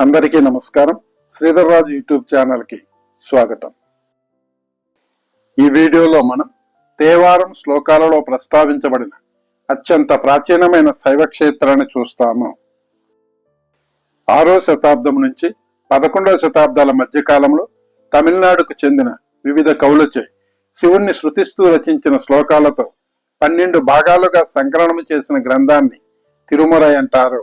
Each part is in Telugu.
అందరికీ నమస్కారం. శ్రీధర్ రాజు యూట్యూబ్ ఛానల్కి స్వాగతం. ఈ వీడియోలో మనం తేవారం శ్లోకాలలో ప్రస్తావించబడిన అత్యంత ప్రాచీనమైన శైవ క్షేత్రాన్ని చూస్తాము. ఆరో శతాబ్దం నుంచి పదకొండవ శతాబ్దాల మధ్య కాలంలో తమిళనాడుకు చెందిన వివిధ కవులచే శివుణ్ణి శృతిస్తూ రచించిన శ్లోకాలతో పన్నెండు భాగాలుగా సంకలనం చేసిన గ్రంథాన్ని తిరుమరై అంటారు.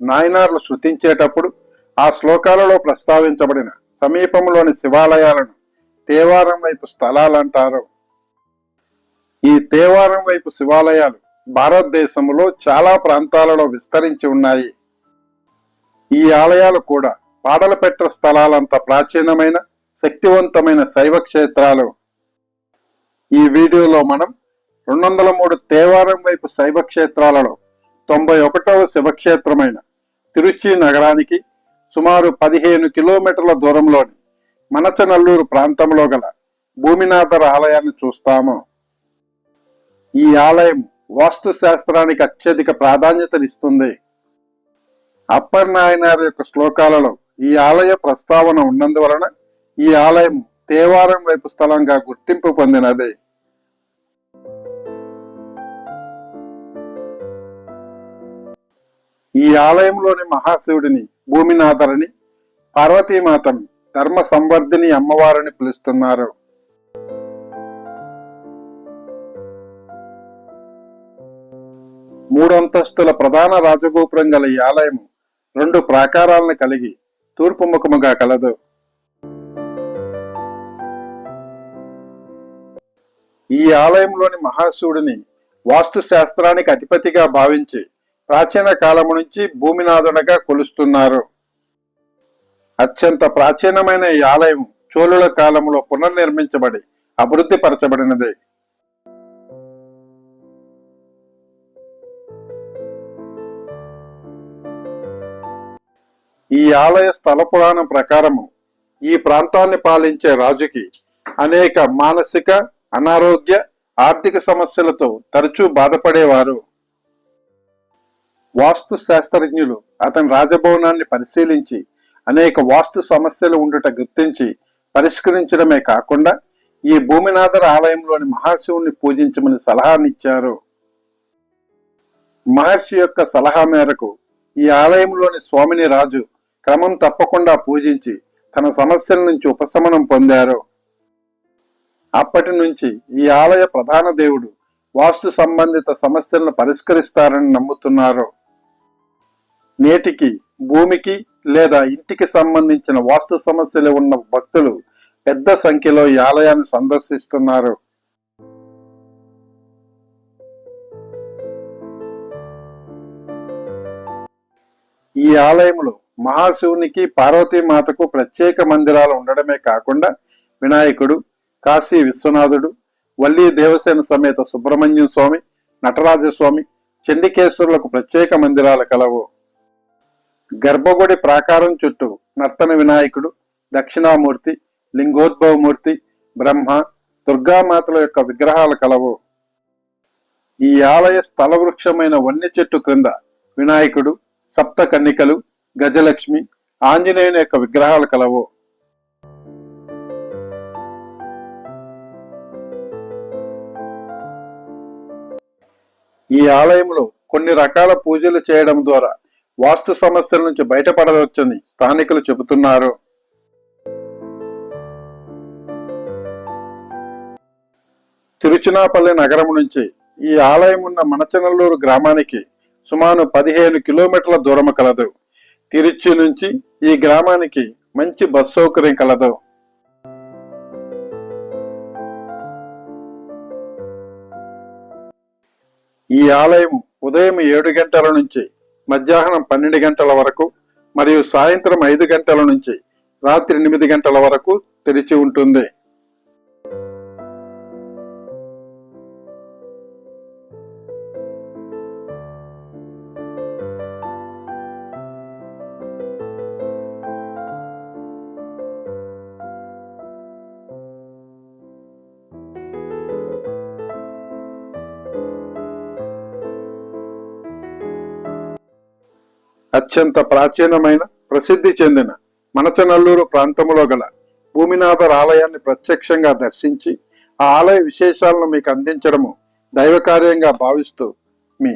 నాయనార్లు శృతించేటప్పుడు ఆ శ్లోకాలలో ప్రస్తావించబడిన సమీపంలోని శివాలయాలను తేవారం వైపు స్థలాలంటారు. ఈ తేవారం వైపు శివాలయాలు భారతదేశంలో చాలా ప్రాంతాలలో విస్తరించి ఉన్నాయి. ఈ ఆలయాలు కూడా పాడలపెట్ట స్థలాలంత ప్రాచీనమైన శక్తివంతమైన శైవ క్షేత్రాలు. ఈ వీడియోలో మనం రెండు వందల మూడు తేవారం వైపు శైవ క్షేత్రాలలో తొంభై ఒకటవ శివక్షేత్రమైన తిరుచి నగరానికి సుమారు పదిహేను కిలోమీటర్ల దూరంలోని మనచనల్లూరు ప్రాంతంలో గల భూమినాథర్ ఆలయాన్ని చూస్తాము. ఈ ఆలయం వాస్తు శాస్త్రానికి అత్యధిక ప్రాధాన్యతనిస్తుంది. అప్పర్ నాయనార్ యొక్క శ్లోకాలలో ఈ ఆలయ ప్రస్తావన ఉన్నందువలన ఈ ఆలయం తేవారం వైపు స్థలంగా గుర్తింపు పొందినది. ఈ ఆలయంలోని మహాశివుడిని భూమినాథరని పార్వతీమాతని ధర్మ సంవర్ధిని అమ్మవారిని పిలుస్తున్నారు. మూడంతస్తుల ప్రధాన రాజగోపురం గల ఈ ఆలయం రెండు ప్రాకారాలను కలిగి తూర్పు ముఖముగా కలదు. ఈ ఆలయంలోని మహాశివుడిని వాస్తు శాస్త్రానికి అధిపతిగా భావించి ప్రాచీన కాలము నుంచి భూమినాథుడగా కొలుస్తున్నారు. అత్యంత ప్రాచీనమైన ఈ ఆలయం చోళుల కాలంలో పునర్నిర్మించబడి అభివృద్ధి పరచబడినది. ఈ ఆలయ స్థల పురాణం ప్రకారము ఈ ప్రాంతాన్ని పాలించే రాజుకి అనేక మానసిక అనారోగ్య ఆర్థిక సమస్యలతో తరచూ బాధపడేవారు. వాస్తు శాస్త్రజ్ఞులు అతని రాజభవనాన్ని పరిశీలించి అనేక వాస్తు సమస్యలు ఉండుట గుర్తించి పరిష్కరించడమే కాకుండా ఈ భూమినాథర ఆలయంలోని మహాశివుని పూజించమని సలహానిచ్చారు. మహర్షి యొక్క సలహా మేరకు ఈ ఆలయంలోని స్వామిని రాజు క్రమం తప్పకుండా పూజించి తన సమస్యల నుంచి ఉపశమనం పొందారు. అప్పటి నుంచి ఈ ఆలయ ప్రధాన దేవుడు వాస్తు సంబంధిత సమస్యలను పరిష్కరిస్తారని నమ్ముతున్నారు. నేటికి భూమికి లేదా ఇంటికి సంబంధించిన వాస్తు సమస్యలు ఉన్న భక్తులు పెద్ద సంఖ్యలో ఈ ఆలయాన్ని సందర్శిస్తున్నారు. ఈ ఆలయంలో మహాశివునికి పార్వతీమాతకు ప్రత్యేక మందిరాలు ఉండడమే కాకుండా వినాయకుడు కాశీ విశ్వనాథుడు వల్లి దేవసేన సమేత సుబ్రహ్మణ్యం స్వామి నటరాజస్వామి చండికేశ్వరులకు ప్రత్యేక మందిరాలు కలవు. గర్భగుడి ప్రాకారం చుట్టూ నర్తన వినాయకుడు దక్షిణామూర్తి లింగోద్భవమూర్తి బ్రహ్మ దుర్గామాతల యొక్క విగ్రహాలు కలవు. ఈ ఆలయ స్థల వృక్షమైన వన్య చెట్టు క్రింద వినాయకుడు సప్త కన్నికలు గజలక్ష్మి ఆంజనేయుని యొక్క విగ్రహాలు కలవు. ఈ ఆలయంలో కొన్ని రకాల పూజలు చేయడం ద్వారా వాస్తు సమస్యల నుంచి బయటపడవచ్చని స్థానికులు చెబుతున్నారు. తిరుచినాపల్లి నగరం నుంచి ఈ ఆలయం ఉన్న మనచనల్లూరు గ్రామానికి సుమారు పదిహేను కిలోమీటర్ల దూరం కలదు. తిరుచి నుంచి ఈ గ్రామానికి మంచి బస్ సౌకర్యం కలదు. ఈ ఆలయం ఉదయం ఏడు గంటల నుంచి మధ్యాహ్నం పన్నెండు గంటల వరకు మరియు సాయంత్రం ఐదు గంటల నుంచి రాత్రి ఎనిమిది గంటల వరకు తెరిచి ఉంటుంది. అత్యంత ప్రాచీనమైన ప్రసిద్ధి చెందిన మనచనల్లూరు ప్రాంతంలో గల భూమినాథర్ ఆలయాన్ని ప్రత్యక్షంగా దర్శించి ఆ ఆలయ విశేషాలను మీకు అందించడము దైవకార్యంగా భావిస్తూ మీ